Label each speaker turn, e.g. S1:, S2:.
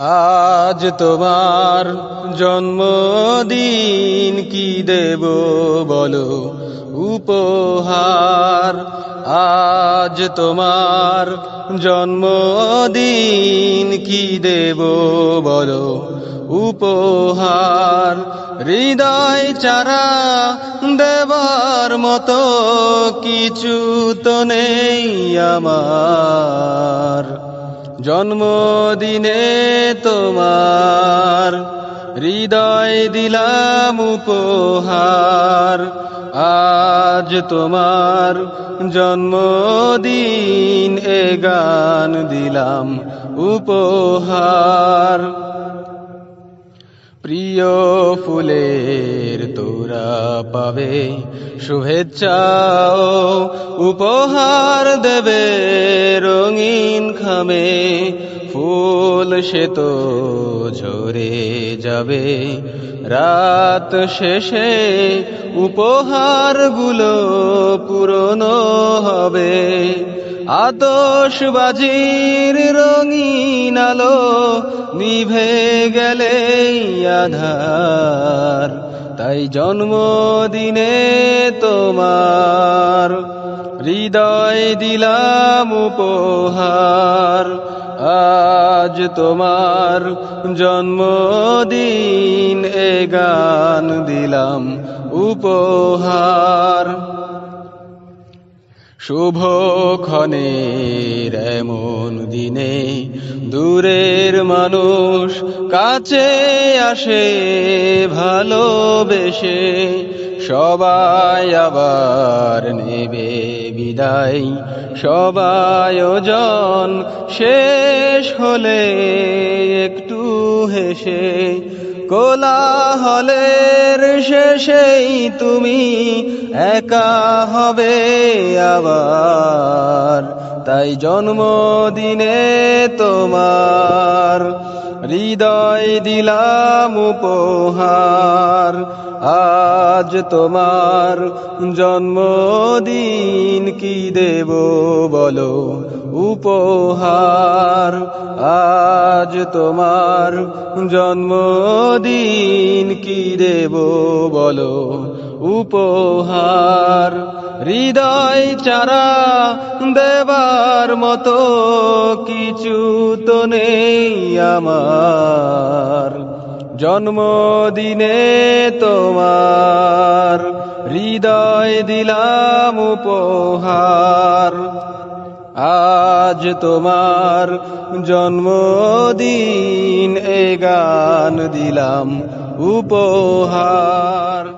S1: আজ তোমার জন্মদিন কি দেব বলো? উপহার। আজ তোমার জন্মদিন কি দেব বলো? উপহার। হৃদয় চারা দেবার মতো কিছু তো নেই আমার। জন্মদিনে তোমার হৃদয় দিলাম উপহার। আজ তোমার জন্মদিন এ গান দিলাম উপহার। প্রিয় ফুলের তোরা পাবে। শুভেচ্ছা ও উপহার দেবে রঙিন খামে। ফুল সে তো ঝরে যাবে। রাত শেষে উপহারগুলো পুরনো হবে। আতশবাজির রঙিন আলো নিভে গেলে আধার। তাই জন্মদিনে তোমার হৃদয় দিলাম উপহার। আজ তোমার জন্মদিন এ গান দিলাম উপহার। শুভ ক্ষণের এমন দিনে দূরের মানুষ কাছে আসে, ভালোবেসে। সবাই আবার নেবে বিদায়। সবায়োজন শেষ হলে একটু হেসে। কোলাহলের শেষেই তুমি একা হবে আবার। তাই জন্মদিনে তোমার হৃদয় দিলাম উপহার। আজ তোমার জন্মদিন কি দেব বলো? উপহার। আজ তোমার জন্মদিন কি দেব বলো? উপহার। হৃদয় চারা দেবার মতো কিছু তো নেই আমার। জন্মদিনে তোমার হৃদয় দিলাম উপহার। আজ তোমার জন্মদিন, এ গান দিলাম উপহার।